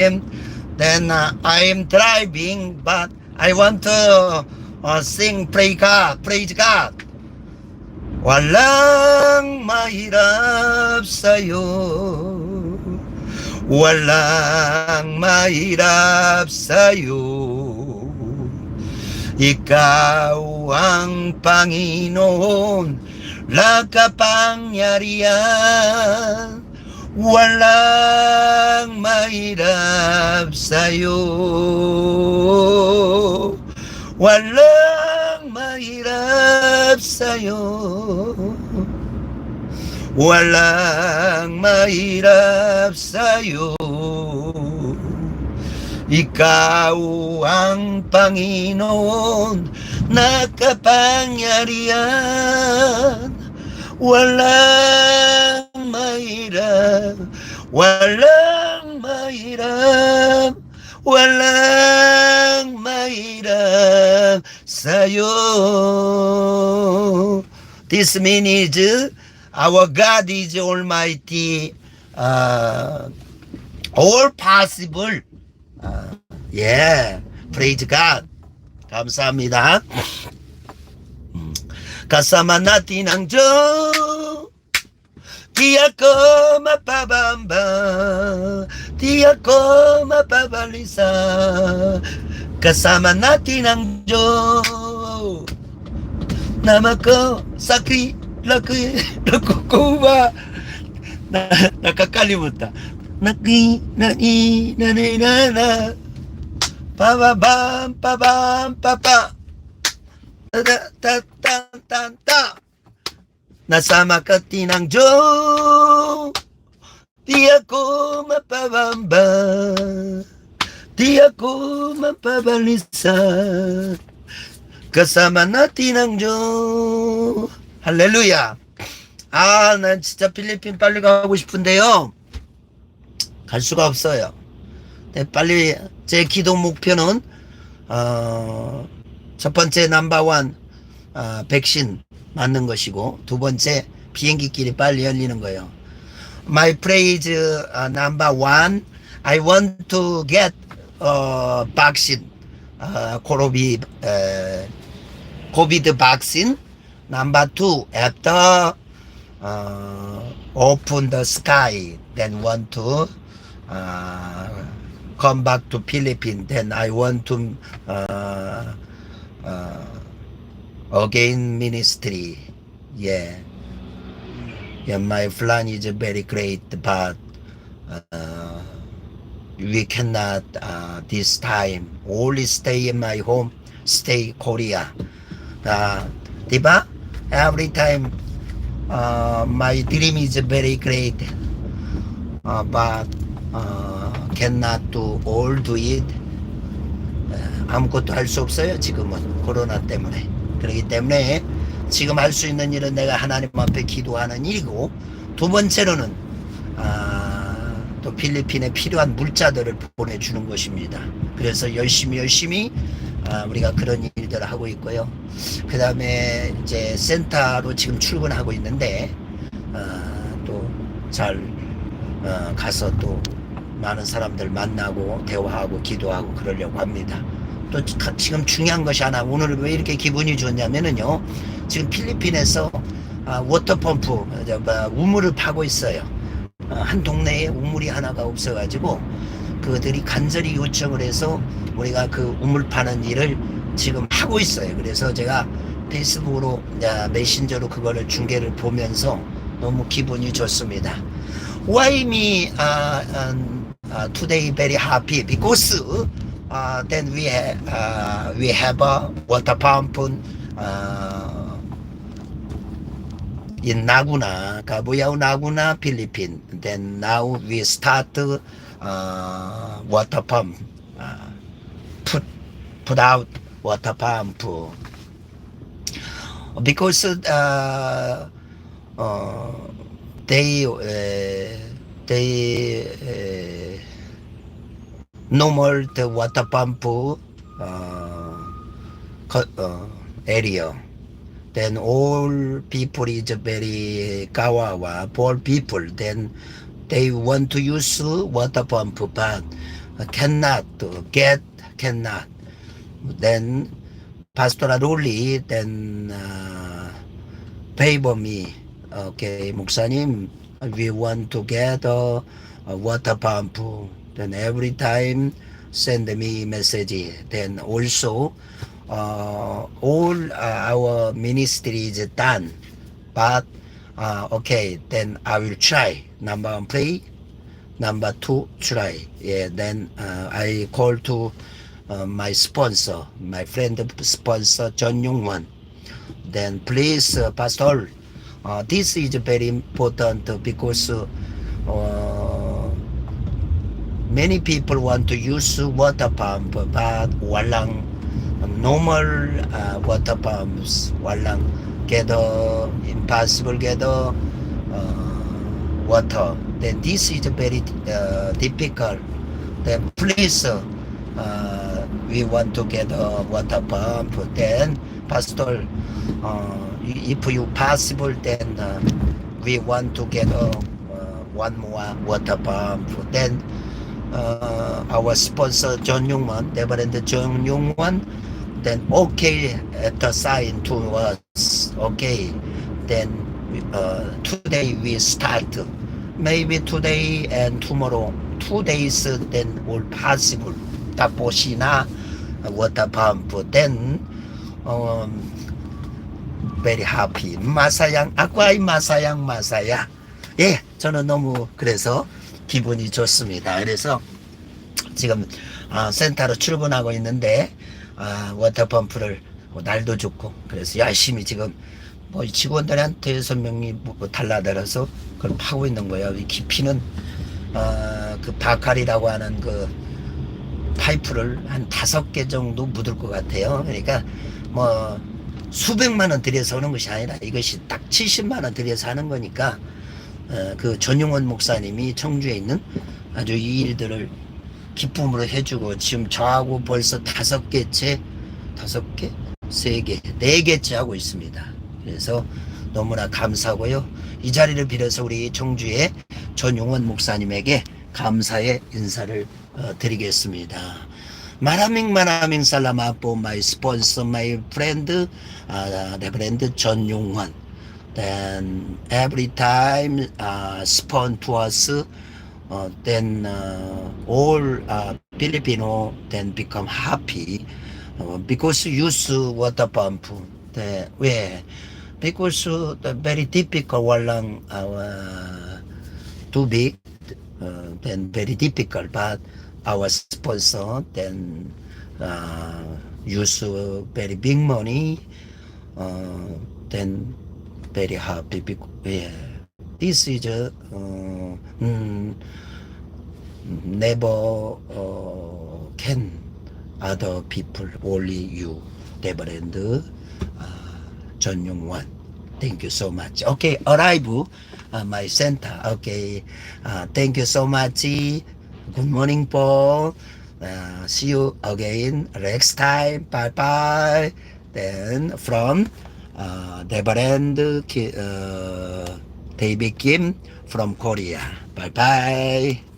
then uh, I am driving, but I want to uh, sing praise God, praise God. Walang mahirap sa'yo. Walang mahirap sa'yo. Ikaw ang Panginoon Nakapangyarihan Walang mahirap sa'yo. Walang mahirap sa'yo. Walang mahirap sa'yo. Ikaw ang Panginoon Nakapangyarihan Walang mahirap Walang mahirap Walang mahirap sa'yo This means our God is almighty uh, all possible 아, 예, praise God. 감사합니다. 음, Kasama natin ang Diyos. Di ako mapabamba, di ako mapabalisa. Kasama natin ang Diyos. Nama ko, sakri, laki, nakukuha. Na, nakakalimutan. Naki, nai, nanay, nana. Pababam, pabam, papa. Ta, ta, ta, ta, ta. Nasama ka tinang Diyos. Di ako mapabamba. Di ako mapabalisa. Kasama natin ang Diyos. 할렐루야. 아, 난 진짜 필리핀 빨리 가고 싶은데요. 갈 수가 없어요. 네, 빨리 제 기도 목표는 어, 첫 번째 넘버원 어, 백신 맞는 것이고 두 번째 비행기 길이 빨리 열리는 거예요. My praise uh, number one, I want to get uh, vaccine, uh, COVID, uh, COVID vaccine. Number two, after uh, open the sky, then want to uh, come back to Philippines. Then I want to uh, uh, again ministry. Yeah. Yeah, my plan is very great, but uh, we cannot uh, this time. Only stay in my home, stay Korea. Uh, diba? Every time uh, my dream is very great, uh, but uh, cannot do all do it. 어, 아무것도 할 수 없어요 지금은 코로나 때문에 그렇기 때문에 지금 할 수 있는 일은 내가 하나님 앞에 기도하는 일이고 두 번째로는 아, 또 필리핀에 필요한 물자들을 보내주는 것입니다 그래서 열심히 열심히 아, 우리가 그런 일들을 하고 있고요 그 다음에 이제 센터로 지금 출근하고 있는데 아, 또잘 어, 가서 또 많은 사람들 만나고 대화하고 기도하고 그러려고 합니다. 또 가- 지금 중요한 것이 하나 오늘 왜 이렇게 기분이 좋냐면은요 지금 필리핀에서 아, 워터펌프 뭐, 우물을 파고 있어요. 어, 한 동네에 우물이 하나가 없어가지고 그들이 간절히 요청을 해서 우리가 그 우물 파는 일을 지금 하고 있어요. 그래서 제가 페이스북으로 야, 메신저로 그거를 중계를 보면서 너무 기분이 좋습니다. Why me uh, uh, today very happy because uh, then we ha- uh, we have a water pump uh, in Naguna, Cabuyao Naguna, Philippines. Then now we start uh, water pump, uh, put put out water pump because uh, uh, they uh, they uh, no more the water pump uh, co- uh, area. Then all people is very kawawa, poor people. Then they want to use water pump, but cannot get cannot then pastoral Loli then uh, favor me okay 목사님 we want to get a, a water pump then every time send me message then also uh, all uh, our ministry is done. But uh, okay then I will try. Number one pray number two try. Yeah then uh, I call to uh, my sponsor my friend sponsor John Youngwon then please uh, pastor uh, this is very important because uh, many people want to use water pump but walang normal uh, water pumps. Walang get uh, impossible get uh, water. Then this is very uh, difficult. Then please uh, we want to get a water pump. Then pastor uh, if you possible then uh, we want to get a, uh, one more water pump. Then uh, our sponsor John Youngman Reverend John Youngman then okay at the sign to us okay then uh, today we start maybe today and tomorrow two days then all possible tapos water pump then um, very happy ako ay masayang masaya 예 저는 너무 그래서 기분이 좋습니다 그래서 지금 아, 센터로 출근하고 있는데 아, 워터펌프를 뭐 날도 좋고 그래서 열심히 지금 뭐 직원들한테 여섯 명이 뭐 달라들어서 그걸 파고 있는 거예요. 이 깊이는 어, 그 바칼이라고 하는 그 파이프를 한 다섯 개 정도 묻을 것 같아요. 그러니까 뭐 수백만 원 들여서 하는 것이 아니라 이것이 딱 70만 원 들여서 하는 거니까 어, 그 전용원 목사님이 청주에 있는 아주 이 일들을 기쁨으로 해주고 지금 저하고 벌써 다섯 개째 다섯 개, 세 개, 네 개째 하고 있습니다. 그래서 너무나 감사하고요. 이 자리를 빌어서 우리 청주의 전용원 목사님에게 감사의 인사를 어, 드리겠습니다. 마라밍 마라밍 살라마 포 마이 스폰서 마이 프렌드 아, 레브렌드 전용원 then every time uh, spawn to us uh, then uh, all uh, Filipino then become happy uh, because use water pump the yeah because the very typical walang uh, too big uh, then very difficult but our sponsor then uh, use very big money uh, then very happy because yeah this is uh, mm, never uh, can other people only you Reverend uh, John Young thank you so much okay arrive uh, my center okay uh, thank you so much good morning po uh, see you again next time bye bye then from uh, Reverend Ki- uh, David Kim from Korea. Bye bye